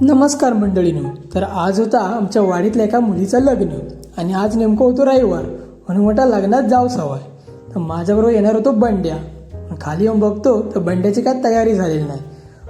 नमस्कार मंडळीनो. तर आज होता आमच्या वाडीतल्या एका मुलीचं लग्न आणि आज नेमकं होतो रविवार. म्हणून मोठा लग्नात जाऊ हवाय तर माझ्याबरोबर येणार होतो बंड्या. खाली येऊन बघतो तर बंड्याची काय तयारी झालेली नाही.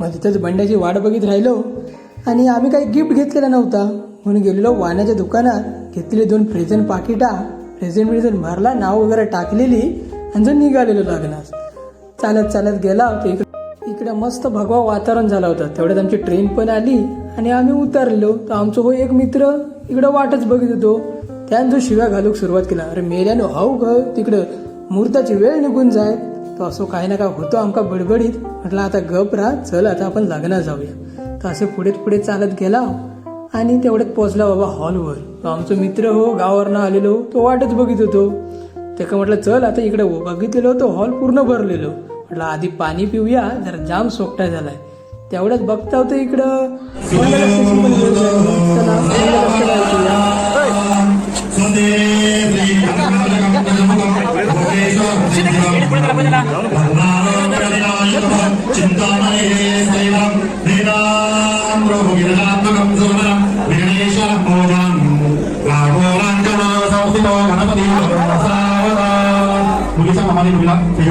मग तिथंच बंड्याची वाट बघित राहिलो आणि आम्ही काही गिफ्ट घेतलेला नव्हता. म्हणून गेलेलो वाण्याच्या दुकानात घेतलेली दोन प्रेझेंट पाकिटा प्रेझेंट म्हणजे प्रेझेंट भरला नाव वगैरे टाकलेली आणि जो निघालेलो लग्नास. चालत चालत गेला होता इकडे मस्त भगवा वातावरण झालं होतं. तेवढ्यात आमची ट्रेन पण आली आणि आम्ही उतरलो. तर आमचा हो एक मित्र इकडं वाटच बघित होतो. त्यानं जो शिव्या घालूक सुरुवात केला. अरे मेल्यानं हाऊ ग तिकडं मुहूर्ताची वेळ निघून जाय. तो असो काही ना काय होतो आमका बडबडीत. म्हटलं आता गप राहा चल आता आपण लग्नात जाऊया. तर असे पुढे पुढे चालत गेला आणि तेवढ्यात पोहोचला बाबा हॉलवर. तो आमचा मित्र हो गावावरनं आलेलो तो वाटच बघित होतो. त्याका म्हटलं चल आता इकडे बघितलेलो तो हॉल पूर्ण भरलेलो. म्हटलं आधी पाणी पिऊया जरा जाम सोपटा झालाय. तेवढ्याच बघता होतं इकडं चिंता पण वेळ झाली. चला, मंगलक्ष्मी ऐकूया. मुलीच्या मामाने मुलीला प्रिय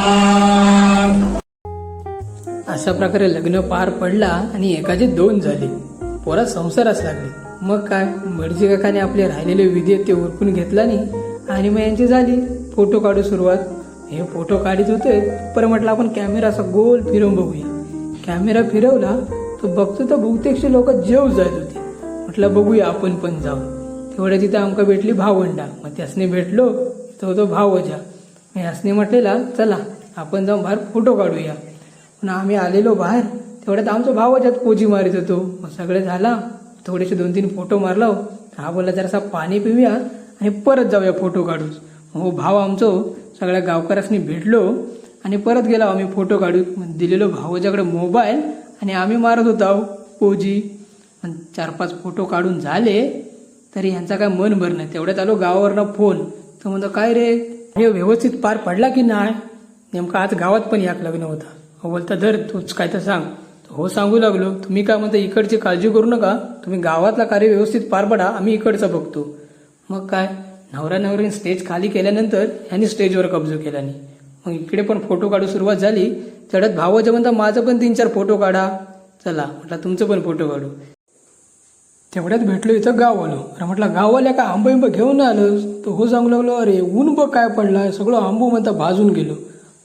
अशा प्रकारे लग्न पार पडला आणि एकाचे दोन झाले. पोरा संसारास लागले. मग काय? मर्जी काकाने आपले राहिलेले विधी ते उरकून घेतला नाही आणि मग यांची झाली. फोटो काढू सुरुवात. हे फोटो काढीत होते पर म्हटलं आपण कॅमेरा असा गोल फिरवून बघूया. कॅमेरा फिरवला तर बघतो तर बहुतेकशे लोक जेव जात होते. म्हटलं बघूया आपण पण जाऊ. तेवढ्या तिथं आमका भेटली भावंडा. मग त्यासने भेटलो तो होतो भावजा. मग यासने म्हटलेला चला आपण जाऊन बाहेर फोटो काढूया. पण आम्ही आलेलो बाहेर. तेवढ्यात आमचा भावाच्यात पोजी मारित होतो. मग सगळे झाला. थोडेसे दोन तीन फोटो मारलो. हा बोलला जरासा पाणी पिऊया आणि परत जाऊया फोटो काढूस हो भाव आमचो सगळ्या गावकऱ्यासनी भेटलो आणि परत गेलो आम्ही फोटो काढू दिलेलो भावाच्याकडे मोबाईल आणि आम्ही मारत होतो पोजी पण चार पाच फोटो काढून झाले. तरी ह्यांचा काय मन भरणं तेवढ्यात आलो गावावरनं फोन. तर म्हणतो काय रे? हे व्यवस्थित पार पडला की नाही? नेमका आज गावात पण याक लग्न होता. बोलता धर तूच काय तर सांग. हो सांगू लागलो. तुम्ही काय म्हणता इकडची काळजी करू नका. तुम्ही गावातला कार्य व्यवस्थित पार पडा. आम्ही इकडचं बघतो. मग काय? नवरा नवरीने स्टेज खाली केल्यानंतर ह्यांनी स्टेजवर कब्जो केल्याने मग इकडे पण फोटो काढू सुरुवात झाली. तेवढ्यात भावाच्या म्हणता माझं पण तीन चार फोटो काढा. चला म्हटलं तुमचं पण फोटो काढू. तेवढ्यात भेटलो इथं गाव आलो अरे म्हटलं गाववाल्या का आंबा बिंब घेऊन आलो? तर हो सांगू लागलो. अरे ऊन बघ काय पडला सगळं आंबू म्हणता भाजून गेलो.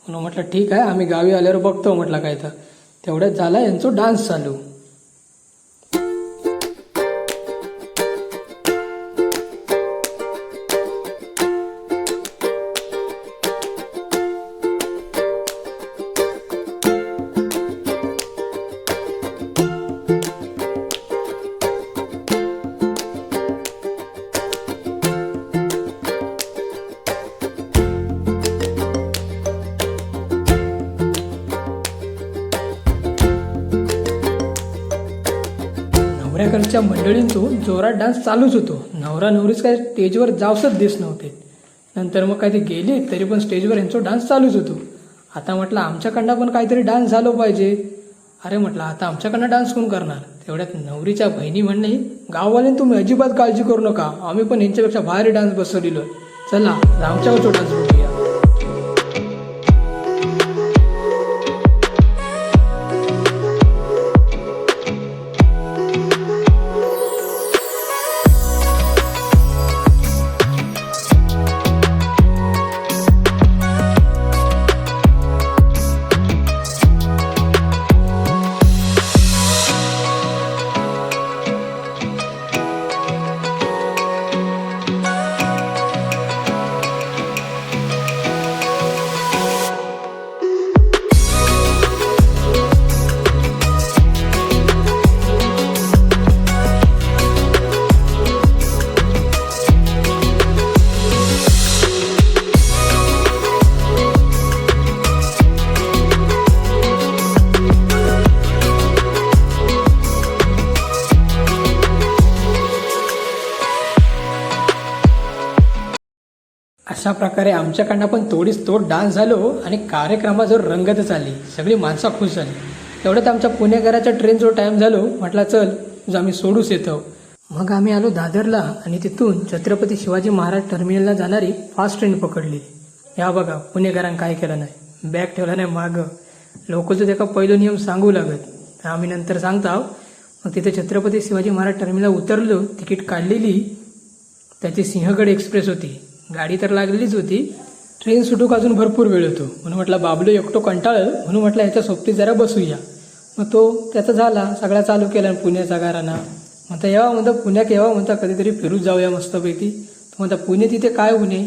म्हणून म्हटलं ठीक आहे आम्ही गावी आल्यावर बघतो म्हटलं काय तर. तेवढ्यात झाला यांचं डान्स चालू. नवऱ्याकडच्या मंडळींचो जोरात डान्स चालूच होतो. नवरा नवरीच काय स्टेजवर जावसच दिस नव्हते. नंतर मग काय ते गेले तरी पण स्टेजवर यांचा डान्स चालूच होतो. आता म्हटलं आमच्याकडनं पण काहीतरी डान्स झालो पाहिजे. अरे म्हटलं आता आमच्याकडनं डान्स कोण करणार? तेवढ्यात नवरीच्या बहिणी म्हणणे गाववाल्यान तुम्ही अजिबात काळजी करू नका. आम्ही पण यांच्यापेक्षा भारी डान्स बसवलेलो चला आमच्याकडचा डान्स अशा प्रकारे आमच्याकडनं पण तोडीस तोड डान्स झालो आणि कार्यक्रमाजवळ रंगतच आली सगळी माणसं खुश झाली. तेवढ्यात आमच्या पुणेकराच्या जो टाईम झालो. म्हटला चल तुझं आम्ही सोडूच येतो. मग आम्ही आलो दादरला आणि तिथून छत्रपती शिवाजी महाराज टर्मिनलला जाणारी फास्ट ट्रेन पकडली. या बघा पुणेकरांनी काय केलं नाही. बॅग ठेवला नाही मागं. लोकचं त्याका पहिलं नियम सांगू लागत. आम्ही नंतर सांगतो मग तिथे छत्रपती शिवाजी महाराज टर्मिनलला उतरलो तिकीट काढलेली. त्याची सिंहगड एक्सप्रेस होती. गाडी तर लागलेलीच होती. ट्रेन सुटूक अजून भरपूर वेळ होतो. म्हणून म्हटलं बाबलो एकटो कंटाळलं. म्हणून म्हटलं ह्याच्या सोबतीत जरा बसूया. मग तो त्याचा झाला. सगळा चालू केला पुण्याचा गाराना म्हणता येवा म्हणता पुण्यात येवा म्हणता कधीतरी फिरूच जाऊया मस्तपैकी. तो म्हणता पुणे तिथे काय होणे?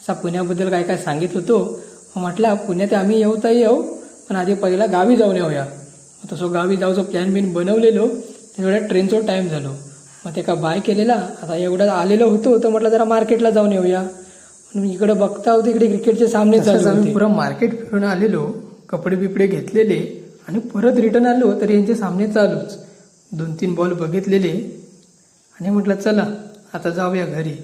असा पुण्याबद्दल काय काय सांगित होतो. म्हटलं पुण्यात आम्ही येऊ तर येऊ पण आधी पहिला गावी जाऊन येऊया. तसं गावी जाऊचं प्लॅन बिन बनवलेलो. तेवढ्या ट्रेनचा टाईम झालो. मग ते का बाय केलेला? आता एवढं आलेलो होतो तर म्हटलं जरा मार्केटला जाऊन येऊया. म्हणून इकडे बघता होते इकडे क्रिकेटचे सामने चालू आम्ही पुरा मार्केट फिरून आलेलो कपडे बिपडे घेतलेले आणि परत रिटर्न आलो तर यांचे सामने चालूच. दोन तीन बॉल बघितलेले. आणि म्हटलं चला आता जाऊया घरी.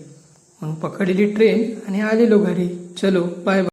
म्हणून पकडलेली ट्रेन आणि आलेलो घरी. चलो बाय बाय